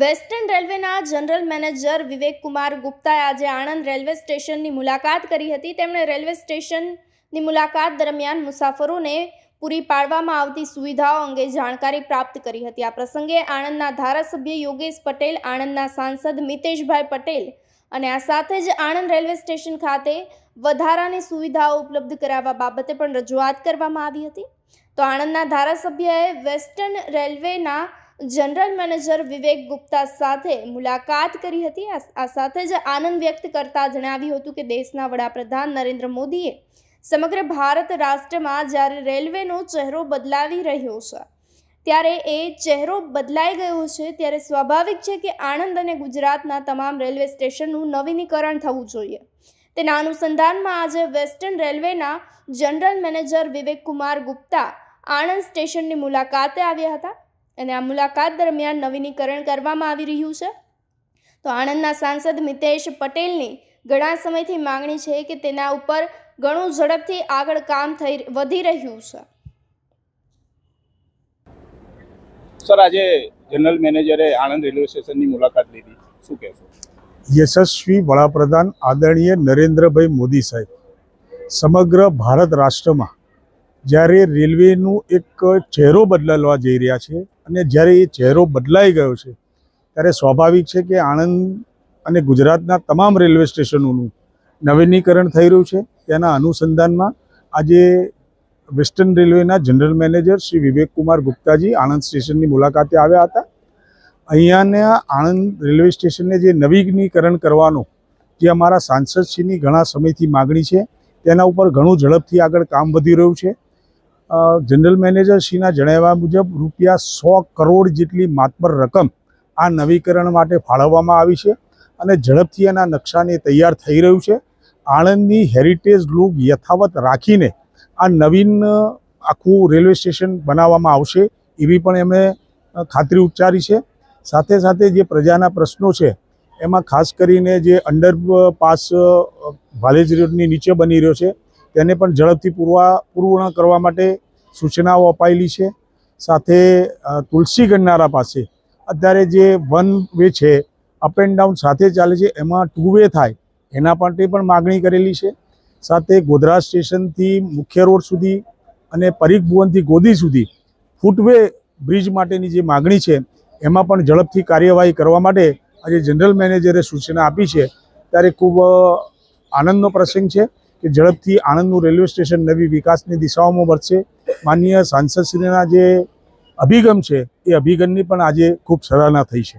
Western રેલવેના general manager Vivek Kumar ગુપ્તાએ આજે આણંદ રેલવે સ્ટેશનની મુલાકાત કરી હતી. તેમણે રેલવે સ્ટેશનની મુલાકાત દરમિયાન મુસાફરોને પૂરી પાડવામાં આવતી સુવિધાઓ અંગે જાણકારી પ્રાપ્ત કરી હતી. આ પ્રસંગે આણંદના ધારાસભ્ય યોગેશ પટેલ, આણંદના સાંસદ મિતેશભાઈ પટેલ અને આ સાથે જ આણંદ રેલવે સ્ટેશન ખાતે વધારાની સુવિધાઓ ઉપલબ્ધ કરાવવા બાબતે પણ રજૂઆત કરવામાં આવી હતી. તો આણંદના ધારાસભ્યએ વેસ્ટર્ન રેલવેના જનરલ મેનેજર વિવેક ગુપ્તા સાથે મુલાકાત કરી હતી. આ સાથે જ આનંદ વ્યક્ત કરતા જણાવ્યું હતું કે દેશના વડાપ્રધાન નરેન્દ્ર મોદીએ સમગ્ર ભારત રાષ્ટ્રમાં જ્યારે રેલવેનો ચહેરો બદલાવી રહ્યો છે, ત્યારે એ ચહેરો બદલાઈ ગયો છે, ત્યારે સ્વાભાવિક છે કે આણંદ અને ગુજરાતના તમામ રેલવે સ્ટેશનનું નવીનીકરણ થવું જોઈએ. તેના અનુસંધાનમાં આજે વેસ્ટર્ન રેલવેના જનરલ મેનેજર વિવેક કુમાર ગુપ્તા આણંદ સ્ટેશનની મુલાકાતે આવ્યા હતા. અને આ મુલાકાત દરમિયાન નવીનીકરણ કરવામાં આવી રહ્યું છે. તો આણંદના સાંસદ મિતેશ પટેલની ઘણા સમયથી માંગણી છે કે તેના ઉપર ઘણું ઝડપથી આગળ કામ થઈ વધી રહ્યું છે. સર આજે જનરલ મેનેજરે આણંદ રેલવે સ્ટેશનની મુલાકાત લીધી. શું કહેશો? યશસ્વી વડાપ્રધાન આદરણીય નરેન્દ્રભાઈ મોદી સાહેબ સમગ્ર ભારત રાષ્ટ્રમાં જ્યારે રેલવેનું એક ચહેરો બદલાવા જઈ રહ્યા છે અને જ્યારે એ ચહેરો બદલાઈ ગયો છે, ત્યારે સ્વાભાવિક છે કે આણંદ અને ગુજરાતના તમામ રેલવે સ્ટેશનોનું નવીનીકરણ થઈ રહ્યું છે. તેના અનુસંધાનમાં આજે વેસ્ટર્ન રેલવેના જનરલ મેનેજર શ્રી વિવેક કુમાર ગુપ્તાજી આણંદ સ્ટેશનની મુલાકાતે આવ્યા હતા. અહીંયાના આણંદ રેલવે સ્ટેશનને જે નવીનીકરણ કરવાનો જે અમારા સાંસદશ્રીની ઘણા સમયથી માગણી છે, તેના ઉપર ઘણું ઝડપથી આગળ કામ વધી રહ્યું છે. જનરલ મેનેજરશ્રીના જણાવ્યા મુજબ રૂપિયા સો કરોડ જેટલી માતબર રકમ આ નવીકરણ માટે ફાળવવામાં આવી છે અને ઝડપથી એના નકશાને તૈયાર થઈ રહ્યું છે. આણંદની હેરિટેજ લુક યથાવત રાખીને આ નવીન આખું રેલવે સ્ટેશન બનાવવામાં આવશે એવી પણ એમણે ખાતરી ઉચ્ચારી છે. સાથે સાથે જે પ્રજાના પ્રશ્નો છે એમાં ખાસ કરીને જે અંડર પાસ ભાલેજ રોડની નીચે બની રહ્યો છે તેને પણ ઝડપથી પૂરવા પૂર્ણ કરવા માટે સૂચનાઓ અપાયેલી છે. સાથે તુલસી ગણનારા પાસે અત્યારે જે વન વે છે અપ એન્ડ ડાઉન સાથે ચાલે છે, એમાં ટુ વે થાય, એના માટે પણ માગણી કરેલી છે. સાથે ગોધરા સ્ટેશનથી મુખ્ય રોડ સુધી અને પરીખ ભુવનથી ગોદી સુધી ફૂટવે બ્રિજ માટેની જે માગણી છે, એમાં પણ ઝડપથી કાર્યવાહી કરવા માટે આજે જનરલ મેનેજરે સૂચના આપી છે. ત્યારે ખૂબ આનંદનો પ્રસંગ છે. કે ઝડપથી આણંદનું રેલવે સ્ટેશન નવી વિકાસની દિશાઓમાં વધશે માનનીય સાંસદશ્રીના જે અભિગમ છે, એ અભિગમની પણ આજે ખૂબ સરાહના થઈ છે.